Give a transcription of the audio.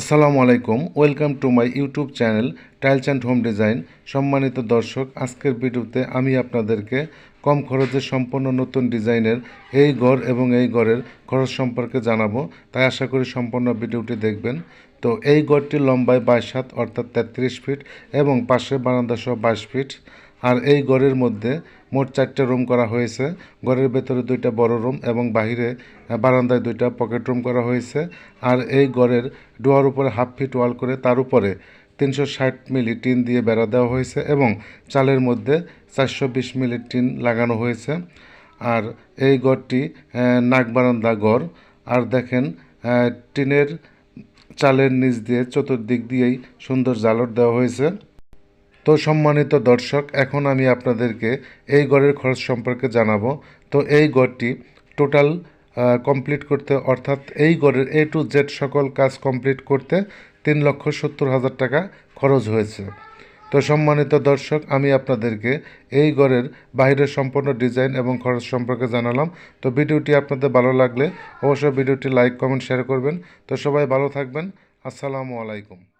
আসসালামু আলাইকুম, welcome to my YouTube channel tiles and home design. সম্মানিত দর্শক, আজকের ভিডিওতে আমি আপনাদেরকে কম খরচে সম্পূর্ণ নতুন ডিজাইনের এই ঘর এবং এই ঘরের খরচ সম্পর্কে জানাব। তাই আশা করি সম্পূর্ণ ভিডিওটি দেখবেন। তো এই ঘরটির লম্বায় বাইশ হাত, অর্থাৎ তেত্রিশ ফিট, এবং পাশে বারান্দা সহ বাইশ ফিট। আর এই ঘরের মধ্যে মোট চারটে রুম করা হয়েছে। ঘরের ভেতরে দুইটা বড় রুম এবং বাহিরে বারান্দায় দুইটা পকেট রুম করা হয়েছে। আর এই ঘরের ডোয়ার উপরে হাফ ফিট ওয়াল করে তার উপরে তিনশো ষাট মিলি টিন দিয়ে বেড়া দেওয়া হয়েছে এবং চালের মধ্যে চারশো বিশ মিলি টিন লাগানো হয়েছে। আর এই আহ, নাক বারান্দা ঘর। আর দেখেন টিনের চালের নিচ দিয়ে চতুর্দিক দিয়েই সুন্দর জালর দেওয়া হয়েছে। তো সম্মানিত দর্শক, এখন আমি আপনাদেরকে এই গড়ের খরচ সম্পর্কে জানাব। তো এই গড়টি টোটাল কমপ্লিট করতে, অর্থাৎ এই গড়ের এ টু জেড সকল কাজ কমপ্লিট করতে তিন লক্ষ সত্তর হাজার টাকা খরচ হয়েছে। তো সম্মানিত দর্শক, আমি আপনাদেরকে এই গড়ের বাইরের সম্পূর্ণ ডিজাইন এবং খরচ সম্পর্কে জানালাম। তো ভিডিওটি আপনাদের ভালো লাগলে অবশ্যই ভিডিওটি লাইক, কমেন্ট শেয়ার করবেন। তো সবাই ভালো থাকবেন। আসসালামু আলাইকুম।